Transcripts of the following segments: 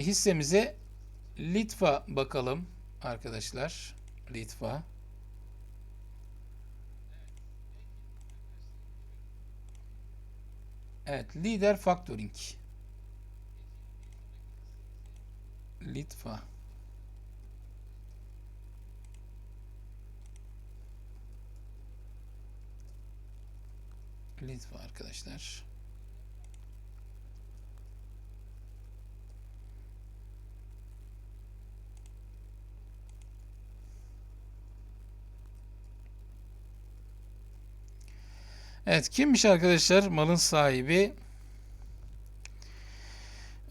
hissemize Litva bakalım arkadaşlar. Litva. Evet, lider factoring. Litva. Litva arkadaşlar. Evet kimmiş arkadaşlar malın sahibi?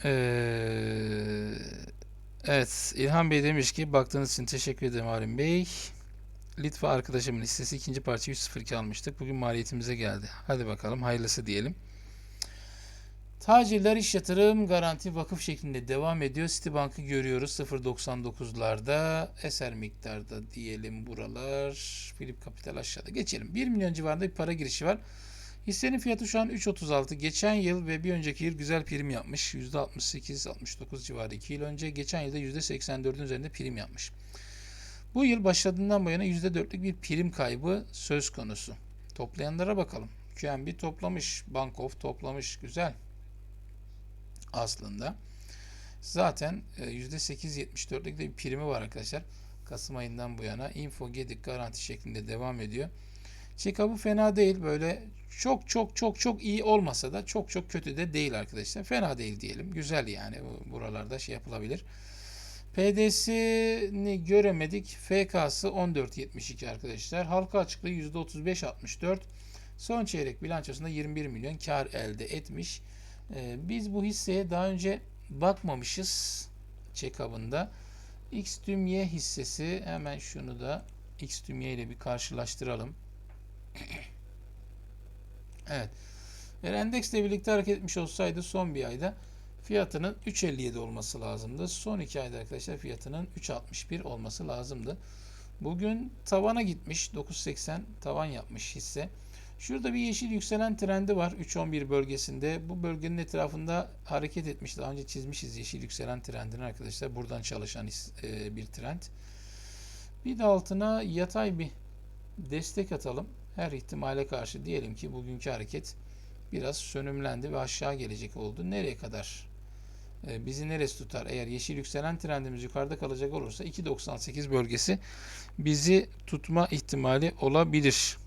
Ee, evet İlhan Bey demiş ki baktığınız için teşekkür ederim Halim Bey. Litva arkadaşımın listesi ikinci parça 102 almıştık. Bugün maliyetimize geldi. Hadi bakalım hayırlısı diyelim. Tacirler iş yatırım garanti vakıf şeklinde devam ediyor. Citibank'ı görüyoruz 0.99'larda. Eser miktarda diyelim buralar. Philip Capital aşağıda. Geçelim. 1 milyon civarında bir para girişi var. Hissenin fiyatı şu an 3.36. Geçen yıl ve bir önceki yıl güzel prim yapmış. %68-69 civarı 2 yıl önce. Geçen yılda %84'ün üzerinde prim yapmış. Bu yıl başladığından bu yana %4'lük bir prim kaybı söz konusu. Toplayanlara bakalım. QNB toplamış, Bank of toplamış. Güzel. Aslında. Zaten e, %8.74'lük de bir primi var arkadaşlar. Kasım ayından bu yana. Info Gedik garanti şeklinde devam ediyor. Check-up'ı fena değil. Böyle çok çok çok çok iyi olmasa da çok çok kötü de değil arkadaşlar. Fena değil diyelim. Güzel yani. Bu- Buralarda şey yapılabilir. PD'sini göremedik. FK'sı 14.72 arkadaşlar. Halka açıklığı %35.64. Son çeyrek bilançosunda 21 milyon kar elde etmiş. Ee, biz bu hisseye daha önce bakmamışız check-up'ında. X tüm Y hissesi hemen şunu da X tüm Y ile bir karşılaştıralım. evet. Eğer endeksle birlikte hareket etmiş olsaydı son bir ayda fiyatının 3.57 olması lazımdı. Son iki ayda arkadaşlar fiyatının 3.61 olması lazımdı. Bugün tavana gitmiş. 9.80 tavan yapmış hisse. Şurada bir yeşil yükselen trendi var 3.11 bölgesinde. Bu bölgenin etrafında hareket etmiş. Daha önce çizmişiz yeşil yükselen trendini arkadaşlar. Buradan çalışan e, bir trend. Bir de altına yatay bir destek atalım. Her ihtimale karşı diyelim ki bugünkü hareket biraz sönümlendi ve aşağı gelecek oldu. Nereye kadar? E, bizi neresi tutar? Eğer yeşil yükselen trendimiz yukarıda kalacak olursa 2.98 bölgesi bizi tutma ihtimali olabilir.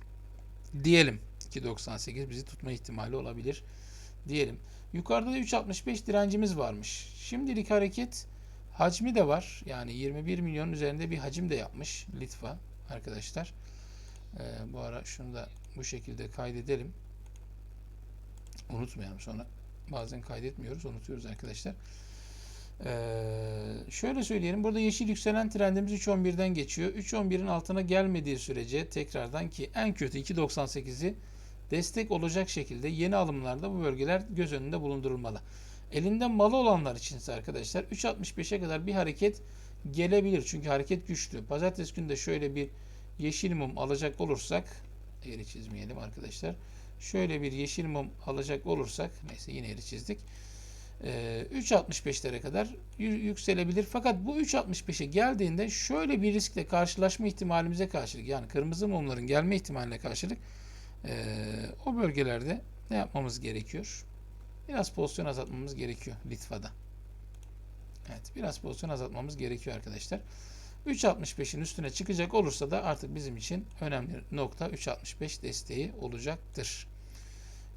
Diyelim 2.98 bizi tutma ihtimali olabilir. Diyelim. Yukarıda da 3.65 direncimiz varmış. Şimdilik hareket hacmi de var. Yani 21 milyon üzerinde bir hacim de yapmış Litva arkadaşlar. E, bu ara şunu da bu şekilde kaydedelim. Unutmayalım sonra bazen kaydetmiyoruz, unutuyoruz arkadaşlar. Ee, şöyle söyleyelim. Burada yeşil yükselen trendimiz 3.11'den geçiyor. 3.11'in altına gelmediği sürece tekrardan ki en kötü 2.98'i destek olacak şekilde yeni alımlarda bu bölgeler göz önünde bulundurulmalı. Elinde malı olanlar içinse arkadaşlar 3.65'e kadar bir hareket gelebilir. Çünkü hareket güçlü. Pazartesi günü de şöyle bir yeşil mum alacak olursak eğri çizmeyelim arkadaşlar. Şöyle bir yeşil mum alacak olursak neyse yine eğri çizdik. Ee, 3.65'lere kadar yü- yükselebilir. Fakat bu 3.65'e geldiğinde şöyle bir riskle karşılaşma ihtimalimize karşılık yani kırmızı mumların gelme ihtimaline karşılık ee, o bölgelerde ne yapmamız gerekiyor? Biraz pozisyon azaltmamız gerekiyor Litva'da. Evet, biraz pozisyon azaltmamız gerekiyor arkadaşlar. 3.65'in üstüne çıkacak olursa da artık bizim için önemli nokta 3.65 desteği olacaktır.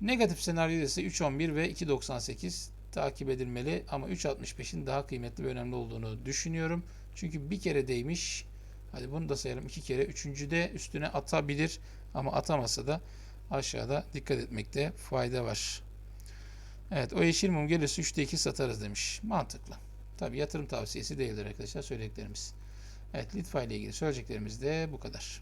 Negatif senaryo ise 3.11 ve 2.98 takip edilmeli ama 3.65'in daha kıymetli ve önemli olduğunu düşünüyorum. Çünkü bir kere değmiş. Hadi bunu da sayalım. iki kere. Üçüncüde üstüne atabilir ama atamasa da aşağıda dikkat etmekte fayda var. Evet o yeşil mum gelirse 3'te 2 satarız demiş. Mantıklı. Tabi yatırım tavsiyesi değildir arkadaşlar söylediklerimiz. Evet Litfa ile ilgili söyleyeceklerimiz de bu kadar.